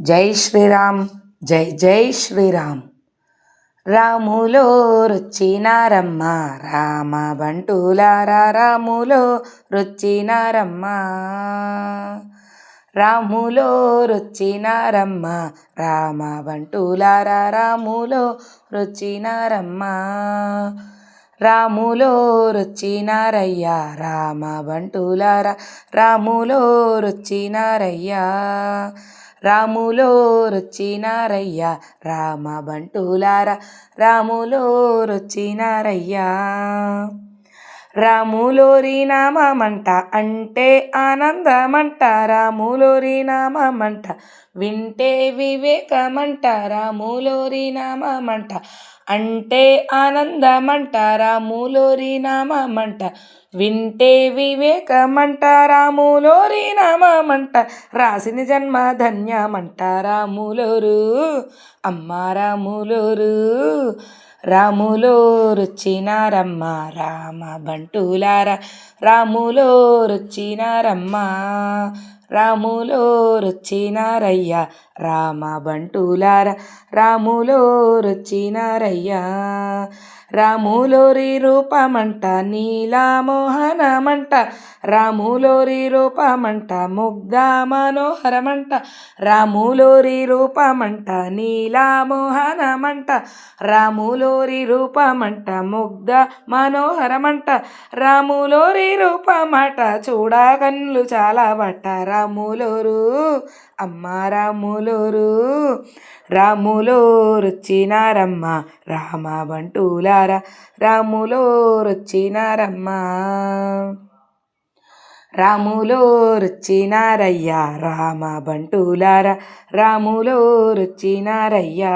జై శ్రీరామ్ జై జై శ్రీరామ్. రాములో రుచినారమ్మ రామ బంటులారా రాములో రుచినారమ్మ. రాములో రుచినారమ్మ రామ బంటులారా రాములో రుచినారమ్మ. రాములో రుచినారయ్యా రామ బంటులారా రాములో రుచినారయ్యా. రాములో రుచినారయ్యా రామ బంటులారా రాములో రుచినారయ్యా రాములోరి నామమంట అంటే ఆనందమంట రాములోరి నామమంట వింటే వివేకమంట రాములోరి నామమంట అంటే ఆనందమంట రాములోరి నామమంట. వింటే వివేకమంట రాములోరి నామమంట. రాసిన జన్మ ధన్యమంట రాములోరు. అమ్మ రాములోరు. రాములో రుచినారమ్మ రామ బంటులారా రాములో రుచినారమ్మ రాములో రొచ్చినారయ్య రామ బంటులారా రాములో రుచినారయ్యా రాములోరి రూపమంట నీలామోహనమంట. రాములోరి రూపమంట ముగ్ధ మనోహరమంట రాములోరి రూపమంట నీలామోహనమంట. రాములోరి రూపమంట ముగ్ధ మనోహరమంట రాములోరి రూపమట కన్నులు చాలా బట్ట రాములోరు అమ్మ రాములోరు రాములోరుచ్చినారమ్మ రామ బంటూలారా రాములో రుచినారమ్మ రాములో రుచినారయ్యా రామ బంటూలారా రాములో రుచినారయ్యా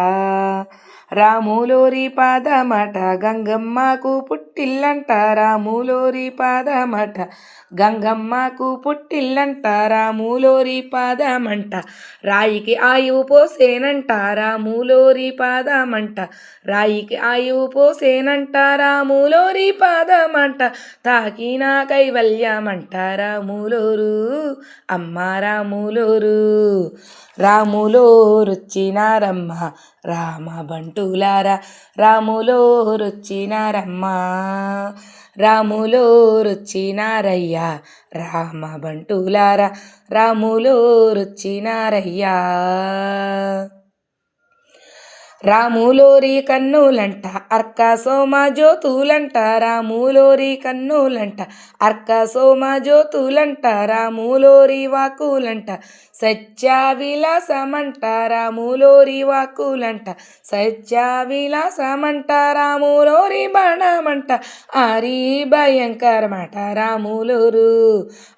రాములోరి పాదమట గంగమ్మకు పుట్టిల్లంట రాములోరి పాదమట గంగమ్మకు పుట్టిల్లంట రాములోరి పాదమంట. రాయికి ఆయువు పోసేనంట రాములోరి పాదమంట. రాయికి ఆయువు పోసేనంట రాములోరి పాదమంట. తాకిన కైవల్యమంట రాములోరు అమ్మ రాములోరు. రాములో రుచినారమ్మ రామ భక్తులారా రాములో రుచినారమ్మ రాములో రుచినారయ్యా రామ బంటులారా రాములో రుచినారయ్యా రాములోరి కన్నులంట అర్క సోమ జ్యోతులంట రాములోరి కన్నులంట అర్క సోమ జ్యోతులంట రాములోరి వాకులంట సత్య విలాసమంట రాములోరి వాకులంట సత్య విలాసమంట రాములోరి బాణమంట ఆరి భయంకరమట రాములోరు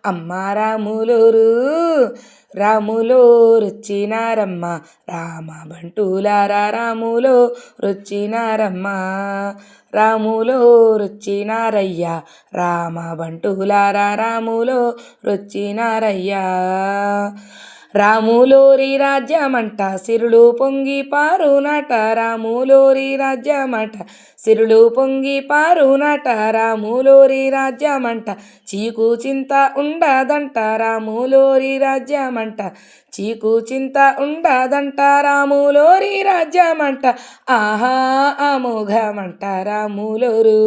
అమ్మ రాములోరు రాములో రుచినారమ్మ. రామ బంటులారా రాములో రుచినారమ్మ. రాములో రుచినారయ్యా. రామ బంటులారా రాములో రుచినారయ్యా. రాములోరి రాజ్యమంట సిరులు పొంగి పారునట రాములోరి రాజ్యమంట సిరులు పొంగి పారునట రాములోరి రాజ్యమంట చీకు చింత ఉండదంట రాములోరి రాజ్యమంట చీకు చింత ఉండదంట రాములోరి రాజ్యమంట ఆహా అమోఘమంట రాములోరు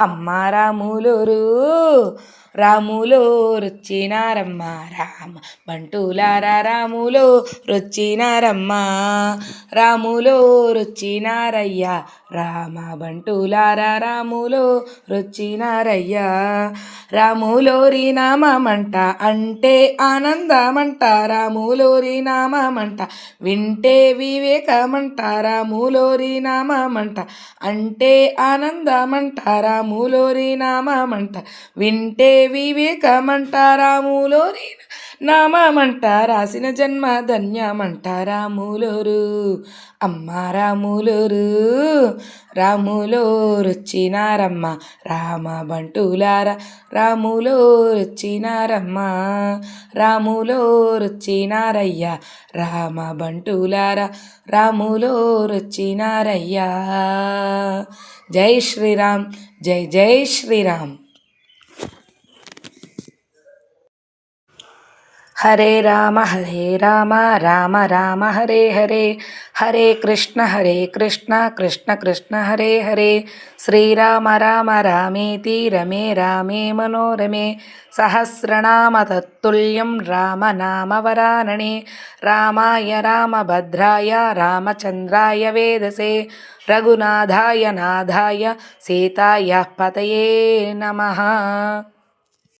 అమ్మ రాములోరు. రాములో రుచినారమ్మ రామ బంటులారా రాములో రుచినారమ్మ రాములో రుచినారయ్యా రామ బంటులారా రాములో రుచినారయ్యా రాములోరి నామమంట అంటే ఆనందమంట రాములోరి నామమంట వింటే వివేకమంట రాములోరి నామమంట అంటే ఆనందమంట రాములోరి నామమంట వింటే వివేకమంటారా మూలోరి నామంట రాసిన జన్మ ధన్యమంట రాములోరు అమ్మ రాములోరు. రాములోరుచ్చినారమ్మ. రామ బంటులారా రాములో రుచినారమ్మ రాములో రామ బంటులారా రాములోరుచ్చినారయ్యా. జై శ్రీరామ్. జై జై శ్రీరామ్. हरे राम हरे राम राम राम, हरे हरे। हरे कृष्ण हरे कृष्ण कृष्ण कृष्ण, हरे हरे। श्रीराम राम रामेति, रमे, रामे, मनोरमे। सहस्रनाम तत्तुल्यं राम नाम वरानने। रामाय भद्राय रामचन्द्राय वेदसे। रघुनाथाय, नाथाय, सीतायाः पतये नमः।